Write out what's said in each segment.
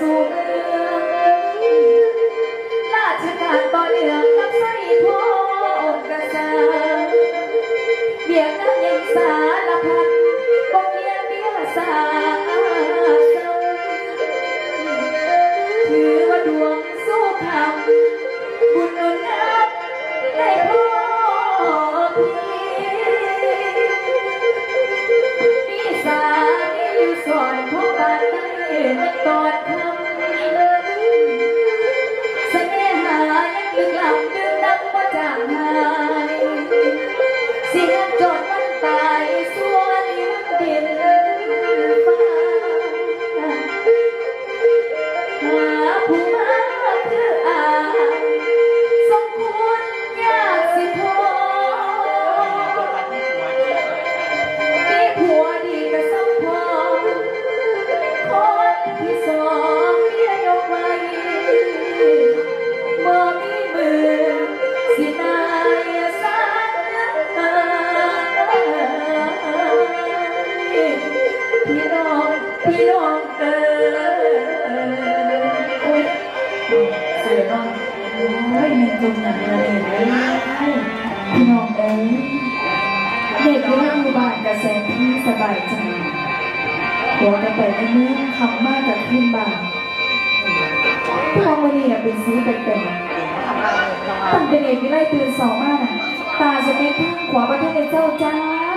สู่เมืองราชการต่อเนื่องกับไส้ทองกระสังเบี้ยังสารพัดบ่เมียเมียสาถือว่าดวงสู้คำ น้องเอ๋ยโอ้ยเสือน้องโอ้ยมันจมหนักเลยพี่น้องเอ๋ยเด็กที่นั่งอยู่บ้านกับแสที่สบายใจหัวกันไปในเมืองขับมากกับขึ้นบ้านพวกวันนี้น่ะเป็นสีแปลกๆตั้งเป็นเอกวิไลตื่นสองมากน่ะตาจะไม่ทั้งขวาประเทศเจ้าจ้า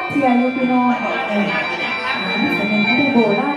เทียอยู่พี่น้องเอออั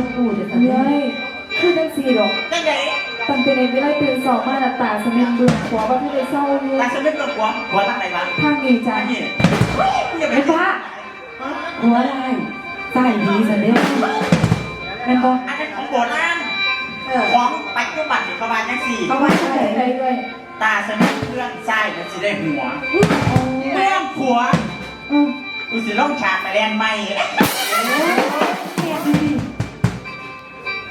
จงจงปูเดี๋ยวเฮ้ยคือจังสีหรอกตั้งแต่ในเวลาตื่นสองมาหน้าตาสมิงเบื่อหัวว่าพี่เลยเศร้าอยู่ทางนี้จ้าไอ้ป้าหัวอะไรใส่ดีสันเด้แม่นบอกของปัจจุบันนี่ประมาณยังสี่เขาว่าใส่อะไรด้วยตาสมิงเพื่อนใช่มันสิได้หัวแม่งผัวอือกูสิล่องฉากไปแลนไม่ โอ้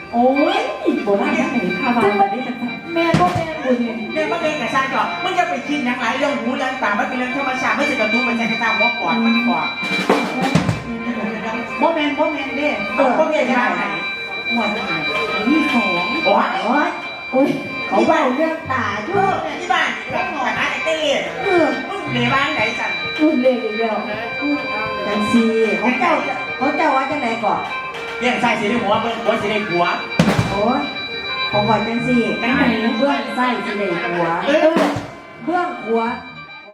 ยโบราณไหนพาบาลมาได้จังแม่ก็แม่บุญเนี่ยเรื่องมันเรื่องกับชาติก่อนมึงจะไปคิดอย่างไรเรื่องหูเรื่องตามันเป็นเรื่องธรรมชาติไม่ใช่กระตุ้นมันใช่กระตุ้นหัวปอดมันปอดบ่แมนบ่แมนเด้เออพวกเรียนยังไงหมวดนี่ของโอ้ยโอ้ยโอ้ยเขาเบาเรื่องตาเอด้วอยที่บ้านแบบคณะเต้เออมึงเรียนบ้านไหนจันรุ่นเล็กอีกแล้วจังซีของเจ้าของเจ้าว่าจังไหนก่อน เรื่องใส่สีได้หัวเบิ้งหัวสีได้หัวโอ้ยของก่อนจังซีจังไหนเบื้องไส้สิเลยหัวเออเบื้องหัว